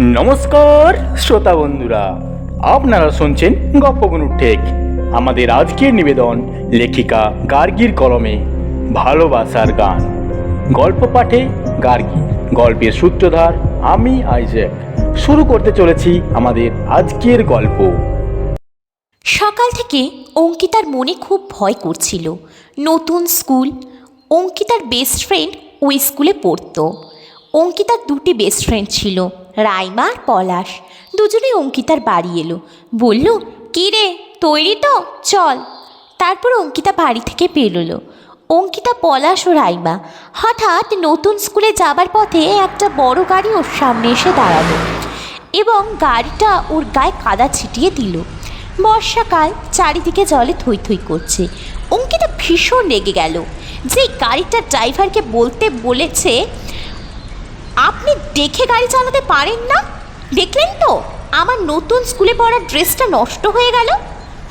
নমস্কার, শ্রোতা বন্ধুরা। আপনারা শুনছেন গপ্পগুনু টেক আমাদের আজকের নিবেদন লেখিকা গার্গীর কলমে ভালোবাসার গান। গল্প পাঠে গার্গী, গল্পের সূত্রধার আমি আইজ্যাক। শুরু করতে চলেছি আমাদের আজকের গল্প। সকাল থেকে অঙ্কিতার মনে খুব ভয় করছিল। নতুন স্কুল, অঙ্কিতার বেস্ট ফ্রেন্ড ওই স্কুলে পড়তো। অঙ্কিতার দুটি বেস্ট ফ্রেন্ড ছিল। রাইমা আর পলাশ। দুজনেই অঙ্কিতার বাড়ি এলো। বলল, কী রে, তৈরি তো? চল। তারপর অঙ্কিতা বাড়ি থেকে বেরোলো। অঙ্কিতা, পলাশ ও রাইমা হঠাৎ নতুন স্কুলে যাবার পথে একটা বড় গাড়ি ওর সামনে এসে দাঁড়াল এবং গাড়িটা ওর গায়ে কাদা ছিটিয়ে দিল। বর্ষাকাল চারিদিকে জলে থই থই করছে। অঙ্কিতা ভীষণ রেগে গেল। যে গাড়িটার ড্রাইভারকে বলতে বলেছে আপনি দেখে গাড়ি চালাতে পারেন না? দেখলেন তো, আমার নতুন স্কুলে পড়ার ড্রেসটা নষ্ট হয়ে গেল?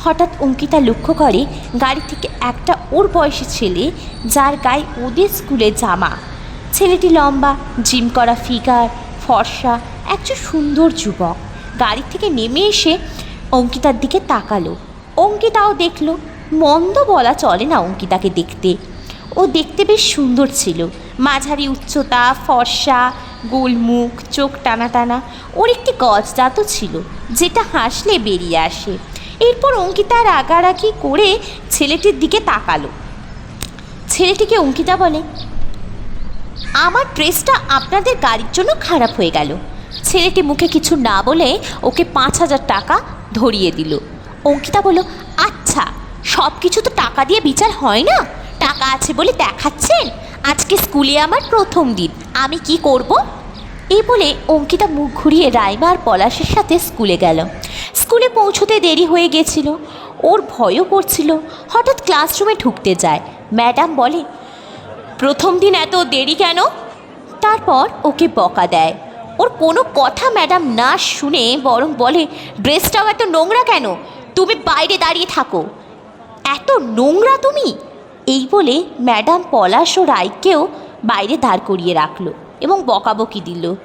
হঠাৎ অঙ্কিতা লক্ষ্য করে গাড়ি থেকে একটা ওর বয়সী ছেলে যার গায়ে ওদের স্কুলে জামা। ছেলেটি লম্বা, জিম করা ফিগার, ফর্সা, একজন সুন্দর যুবক। গাড়ি থেকে নেমে এসে অঙ্কিতার দিকে তাকালো। অঙ্কিতাও দেখল, মন্দ বলা চলে না অঙ্কিতাকে দেখতে। ও দেখতে বেশ সুন্দর ছিল। মাঝারি উচ্চতা, ফর্সা, গোলমুখ, চোখ টানা টানা। ওর একটি গজ গজদাঁতও ছিল, যেটা হাসলে বেরিয়ে আসে। এরপর অঙ্কিতা রাগারাগি করে ছেলেটির দিকে তাকালো। ছেলেটিকে অঙ্কিতা বলে, আমার ড্রেসটা আপনাদের গাড়ির জন্য খারাপ হয়ে গেল। ছেলেটি মুখে কিছু না বলে ওকে পাঁচ হাজার টাকা ধরিয়ে দিল। অঙ্কিতা বলল আচ্ছা সব কিছু তো টাকা দিয়ে বিচার হয় না? টাকা আছে বলে দেখাচ্ছেন? আজকে স্কুলে আমার প্রথম দিন। আমি কি করব? এই বলে অঙ্কিতা মুখ ঘুরিয়ে রাইমা আর পলাশের সাথে স্কুলে গেল। স্কুলে পৌঁছতে দেরি হয়ে গেছিল। ওর ভয়ও করছিল। হঠাৎ ক্লাসরুমে ঢুকতে যায়। ম্যাডাম বলে, প্রথম দিন এত দেরি কেন? তারপর ওকে বকা দেয়। ওর কোনো কথা ম্যাডাম না শুনে বরং বলে, ড্রেসটাও এত নোংরা কেন? তুমি বাইরে দাঁড়িয়ে থাকো। এত নোংরা তুমি? এই বলে ম্যাডাম পলাশ ও রায়কেও বাইরে দাঁড় করিয়ে রাখল এবং বকাবকি দিল।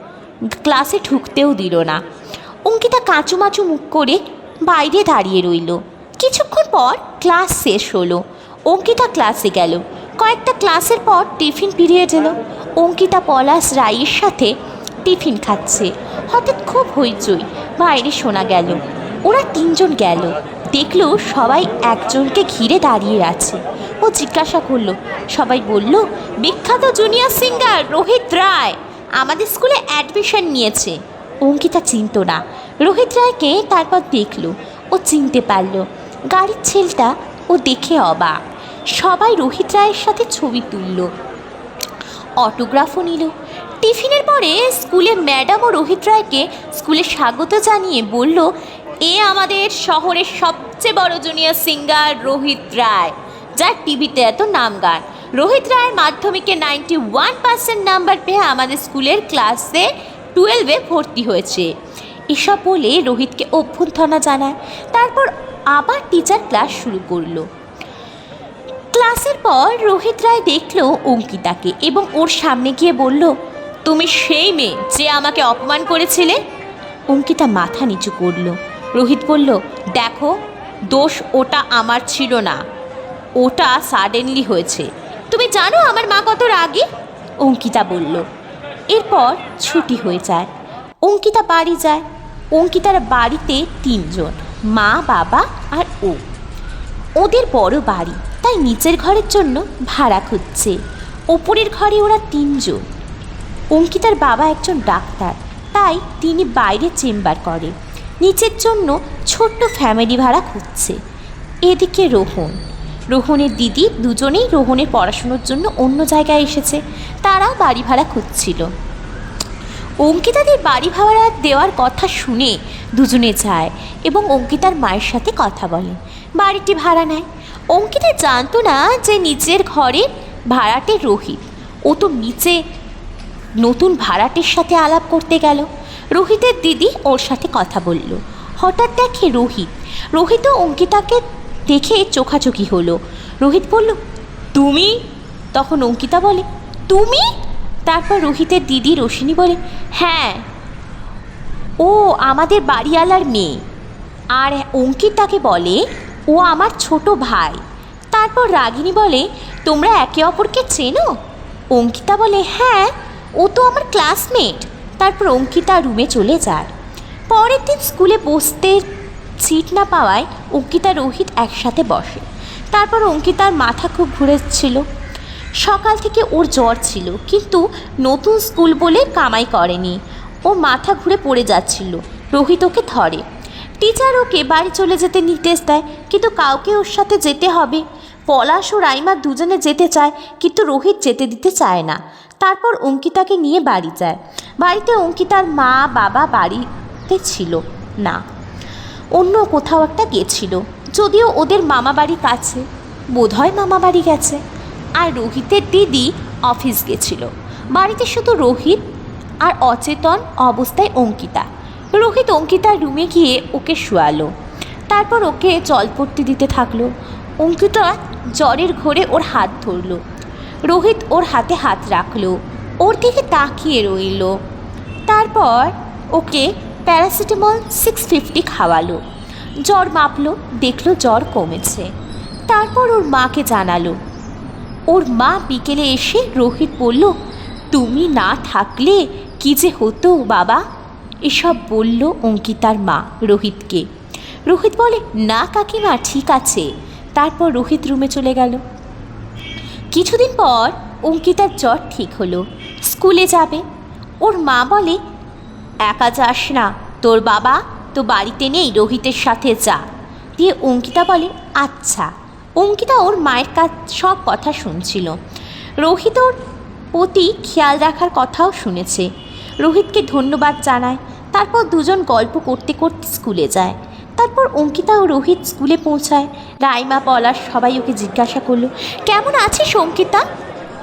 ক্লাসে ঢুকতেও দিল না। অঙ্কিতা কাঁচুমাচু মুখ করে বাইরে দাঁড়িয়ে রইল। কিছুক্ষণ পর ক্লাস শেষ হলো। অঙ্কিতা ক্লাসে গেল। কয়েকটা ক্লাসের পর টিফিন পিরিয়ড এলো অঙ্কিতা, পলাশ রায়ের সাথে টিফিন খাচ্ছে। হঠাৎ খুব হইচই। বাইরে শোনা গেল, ওরা তিনজন গেল। দেখল সবাই একজনকে ঘিরে দাঁড়িয়ে আছে। ও জিজ্ঞাসা করল, সবাই বলল, বিখ্যাত জুনিয়র সিঙ্গার রোহিত রায় আমাদের স্কুলে অ্যাডমিশন নিয়েছে। অঙ্কিতা চিনত না। রোহিত রায়কে তারপর দেখল, ও চিনতে পারল। গাড়ির ছেলটা ও দেখে অবাক। সবাই রোহিত রায়ের সাথে ছবি তুলল। অটোগ্রাফও নিল। টিফিনের পরে স্কুলে ম্যাডাম ও রোহিত রায়কে স্কুলে স্বাগত জানিয়ে বলল এ আমাদের শহরের সবচেয়ে বড় জুনিয়র সিঙ্গার রোহিত রায়। যার টিভিতে এত নাম গান। রোহিত রায় মাধ্যমিকে নাইনটি ওয়ান পার্সেন্ট নাম্বার পেয়ে আমাদের স্কুলের ক্লাসে টুয়েলভে ভর্তি হয়েছে। এসব বলে রোহিতকে অভ্যর্থনা জানায়। তারপর আবার টিচার ক্লাস শুরু করল। ক্লাসের পর রোহিত রায় দেখল অঙ্কিতাকে এবং ওর সামনে গিয়ে বলল, তুমি সেই মেয়ে যে আমাকে অপমান করেছিলে? অঙ্কিতা মাথা নিচু করল। রোহিত বলল, দেখো, দোষ ওটা আমার ছিল না। ওটা সাডেনলি হয়েছে। তুমি জানো আমার মা কত রাগে? অঙ্কিতা বলল, এরপর ছুটি হয়ে যায়। অঙ্কিতা বাড়ি যায়। অঙ্কিতার বাড়িতে তিনজন, মা, বাবা আর ও। ওদের বড় বাড়ি, তাই নিচের ঘরের জন্য ভাড়া খুঁজছে। ওপরের ঘরে ওরা তিনজন। অঙ্কিতার বাবা একজন ডাক্তার, তাই তিনি বাইরে চেম্বার করে। নিচের জন্য ছোট্ট ফ্যামিলি ভাড়া খুঁজছে। এদিকে রোহন। রোহনের দিদি দুজনেই রোহনের পড়াশুনোর জন্য অন্য জায়গায় এসেছে। তারাও বাড়ি ভাড়া খুঁজছিল। অঙ্কিতাদের বাড়ি ভাড়া দেওয়ার কথা শুনে দুজনে যায় এবং অঙ্কিতার মায়ের সাথে কথা বলে। বাড়িটি ভাড়া নেয়। অঙ্কিতা জানতো না যে নিজের ঘরে ভাড়াটে রোহিত। ও তো নিচে নতুন ভাড়াটের সাথে আলাপ করতে গেল। রোহিতের দিদি ওর সাথে কথা বলল। হঠাৎ দেখে রোহিত। রোহিতও অঙ্কিতাকে দেখে চোখাচোখি হলো। রোহিত বলল, তুমি? তখন অঙ্কিতা বলে, তুমি? তারপর রোহিতের দিদি রোশিনী বলে হ্যাঁ ও আমাদের বাড়িওয়ালার মেয়ে। আর অঙ্কিতাকে বলে, ও আমার ছোট ভাই। তারপর রাগিনী বলে, তোমরা একে অপরকে চেনো? অঙ্কিতা বলে হ্যাঁ ও তো আমার ক্লাসমেট তারপর অঙ্কিতা রুমে চলে যায়। পরের দিন স্কুলে বসতে সিট না পাওয়ায় অঙ্কিতা রোহিত একসাথে বসে। তারপর অঙ্কিতার মাথা খুব ঘুরেছিল। সকাল থেকে ওর জ্বর ছিল, কিন্তু নতুন স্কুল বলে কামাই করেনি। ও মাথা ঘুরে পড়ে যাচ্ছিল, রোহিত ওকে ধরে। টিচার ওকে বাড়ি চলে যেতে নির্দেশ দেয়, কিন্তু কাউকে ওর সাথে যেতে হবে। পলাশ ও রাইমা দুজনে যেতে চায়, কিন্তু রোহিত যেতে দিতে চায় না। তারপর অঙ্কিতাকে নিয়ে বাড়ি যায়। বাড়িতে অঙ্কিতার মা, বাবা বাড়িতে ছিল না। অন্য কোথাও একটা গেছিল। যদিও ওদের মামা বাড়ি কাছে। বোধহয় মামা বাড়ি গেছে। আর রোহিতের দিদি অফিস গেছিল। বাড়িতে শুধু রোহিত আর অচেতন অবস্থায় অঙ্কিতা। রোহিত অঙ্কিতার রুমে গিয়ে ওকে শোয়ালো। তারপর ওকে জল পড়তে দিতে থাকল। অঙ্কিতা জ্বরের ঘোরে ওর হাত ধরলো। রোহিত ওর হাতে হাত রাখল, ওর দিকে তাকিয়ে রইল। তারপর ওকে প্যারাসিটামল সিক্স ফিফটি খাওয়ালো। জ্বর মাপলো, দেখল জ্বর কমেছে। তারপর ওর মাকে জানালো। ওর মা বিকেলে এসে রোহিত বলল, তুমি না থাকলে কি যে হতো বাবা? এসব বলল অঙ্কিতার মা রোহিতকে। রোহিত বলে, না কাকিমা, ঠিক আছে। তারপর রোহিত রুমে চলে গেল। কিছুদিন পর অঙ্কিতার জ্বর ঠিক হলো। স্কুলে যাবে। ওর মা বলে, একা যাস না, তোর বাবা তো বাড়িতে নেই, রোহিতের সাথে যা। দিয়ে অঙ্কিতা বলে আচ্ছা। অঙ্কিতা ওর মায়ের কাছ সব কথা শুনছিল। রোহিত ওর প্রতি খেয়াল রাখার কথাও শুনেছে। রোহিতকে ধন্যবাদ জানায়। তারপর দুজন গল্প করতে করতে স্কুলে যায়। তারপর অঙ্কিতা ও রোহিত স্কুলে পৌঁছায়। রাইমা, পলাশ সবাই ওকে জিজ্ঞাসা করল, কেমন আছিস অঙ্কিতা?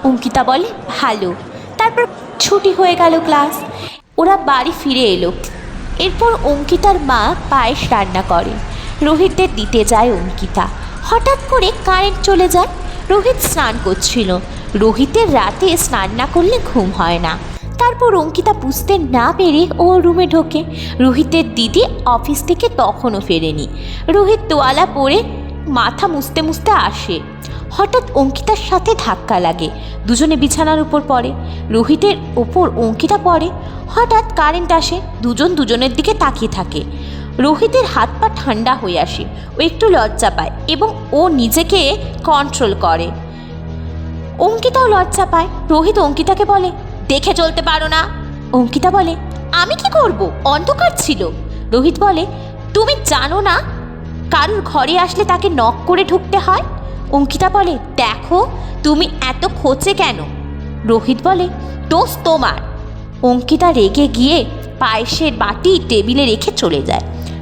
অঙ্কিতা বলে, ভালো। তারপর ছুটি হয়ে গেল ক্লাস। ওরা বাড়ি ফিরে এলো। এরপর অঙ্কিতার মা পায়েস রান্না করে। রোহিতদের দিতে যায় অঙ্কিতা। হঠাৎ করে কারেন্ট চলে যায়। রোহিত স্নান করছিল। রোহিতের রাতে স্নান না করলে ঘুম হয় না। তারপর অঙ্কিতা বুঝতে না পেরে ও রুমে ঢোকে। রোহিতের দিদি অফিস থেকে তখনও ফেরেনি। রোহিত তোয়ালা পরে মাথা মুছতে মুছতে আসে। হঠাৎ অঙ্কিতার সাথে ধাক্কা লাগে। দুজনে বিছানার উপর পড়ে। রোহিতের ওপর অঙ্কিতা পড়ে। হঠাৎ কারেন্ট আসে। দুজন দুজনের দিকে তাকিয়ে থাকে। রোহিতের হাত পা ঠান্ডা হয়ে আসে। ও একটু লজ্জা পায় এবং ও নিজেকে কন্ট্রোল করে। অঙ্কিতাও লজ্জা পায়। রোহিত অঙ্কিতাকে বলে দেখে চলতে পারো না। অঙ্কিতা বলে, আমি কি করব? অন্ধকার ছিল। রোহিত বলে, তুমি জানো না কারুর ঘরে আসলে তাকে নক করে ঢুকতে হয়? অঙ্কিতা বলে, দেখো, তুমি এত খোঁচে কেন? রোহিত বলে, দোষ তোমার। অঙ্কিতা রেগে গিয়ে পায়েসের বাটি টেবিলে রেখে চলে যায়।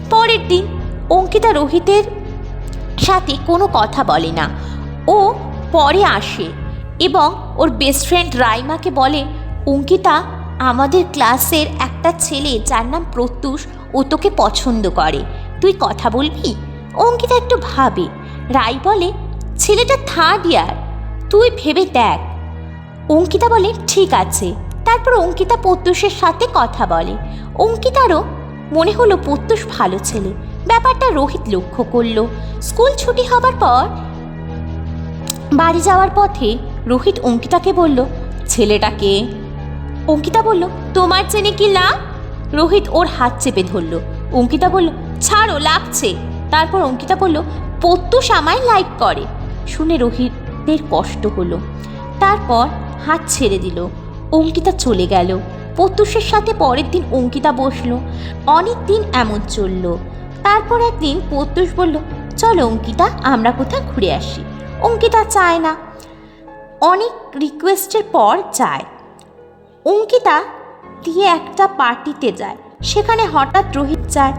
পরের দিন অঙ্কিতা রোহিতের সাথে কোনো কথা বলে না। ও পরে আসে এবং ওর বেস্ট ফ্রেন্ড রাইমাকে বলে অঙ্কিতা, আমাদের ক্লাসের একটা ছেলে যার নাম প্রত্যুষ, ও তোকে পছন্দ করে। তুই কথা বলবি? অঙ্কিতা একটু ভাবে। রাই বলে, ছেলেটা থার্ড ইয়ার। তুই ভেবে দেখ। অঙ্কিতা বলে, ঠিক আছে। তারপর অঙ্কিতা প্রত্যুষের সাথে কথা বলে। অঙ্কিতারও মনে হলো প্রত্যুষ ভালো ছেলে। ব্যাপারটা রোহিত লক্ষ্য করল। স্কুল ছুটি হবার পর, বাড়ি যাওয়ার পথে রোহিত অঙ্কিতাকে বলল ছেলেটাকে অঙ্কিতা বলল, তোমার চেনে কি লাভ? রোহিত ওর হাত চেপে ধরল। অঙ্কিতা বলল, ছাড়ো, লাগছে। তারপর অঙ্কিতা বলল প্রত্যুষ আমায় লাইক করে। শুনে রোহিতের কষ্ট হলো। তারপর হাত ছেড়ে দিল। অঙ্কিতা চলে গেল। প্রত্যুষের সাথে পরের দিন অঙ্কিতা বসল। অনেক দিন এমন চলল। তারপর একদিন প্রত্যুষ বলল, চলো অঙ্কিতা, আমরা কোথাও ঘুরে আসি। অঙ্কিতা চায় না। অনেক রিকোয়েস্টের পর যায়। অঙ্কিতা দিয়ে একটা পার্টিতে যায়। সেখানে হঠাৎ রোহিত যায়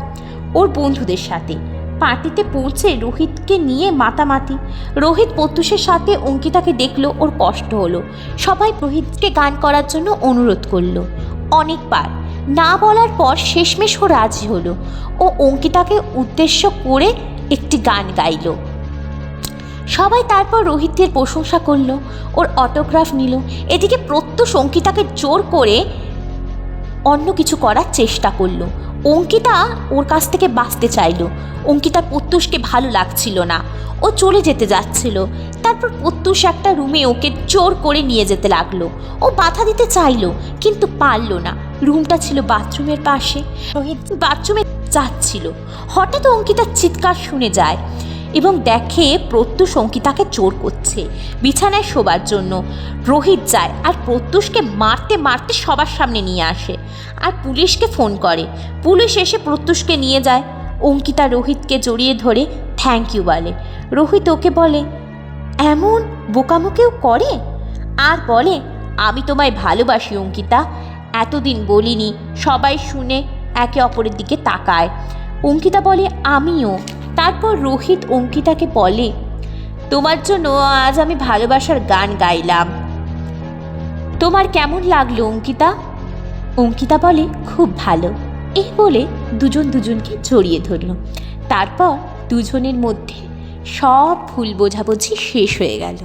ওর বন্ধুদের সাথে। পার্টিতে পৌঁছে রোহিতকে নিয়ে মাতামাতি। রোহিত প্রত্যুষের সাথে অঙ্কিতাকে দেখল, ওর কষ্ট হলো। সবাই রোহিতকে গান করার জন্য অনুরোধ করল। অনেকবার। না বলার পর শেষমেশ ও রাজি হলো। ও অঙ্কিতাকে উদ্দেশ্য করে একটি গান গাইলো। সবাই তারপর রোহিতের প্রশংসা করল, ওর অটোগ্রাফ নিল, এদিকে প্রত্যুষ অঙ্কিতাকে জোর করে অন্য কিছু করার চেষ্টা করল। অঙ্কিতা ওর কাছ থেকে বাঁচতে চাইলো। অঙ্কিতার প্রত্যুষকে ভালো লাগছিল না। ও চলে যেতে যাচ্ছিল। তারপর প্রত্যুষ একটা রুমে ওকে জোর করে নিয়ে যেতে লাগল। ও বাধা দিতে চাইলো, কিন্তু পারল না। রুমটা ছিল বাথরুমের পাশে। রোহিত বাথরুমে যাচ্ছিল। হঠাৎ অঙ্কিতার চিৎকার শুনে যায়। এবং দেখে প্রত্যুষ অঙ্কিতাকে জোর করছে। বিছানায় শোবার জন্য। রোহিত যায় আর প্রত্যুষকে মারতে মারতে সবার সামনে নিয়ে আসে আর পুলিশকে ফোন করে। পুলিশ এসে প্রত্যুষকে নিয়ে যায়। অঙ্কিতা রোহিতকে জড়িয়ে ধরে থ্যাংক ইউ বলে। রোহিত ওকে বলে, এমন বোকামোকেও করে? আর বলে, আমি তোমায় ভালোবাসি অঙ্কিতা। এতদিন বলিনি, সবাই শুনে একে অপরের দিকে তাকায়। অঙ্কিতা বলে, আমিও। তারপর রোহিত অঙ্কিতাকে বলে, তোমার জন্য আজ আমি ভালোবাসার গান গাইলাম। তোমার কেমন লাগল অঙ্কিতা? অঙ্কিতা বলে, খুব ভালো। এই বলে দুজন দুজনকে জড়িয়ে ধরল। তারপর দুজনের মধ্যে সব ভুল বোঝাবুঝি শেষ হয়ে গেল।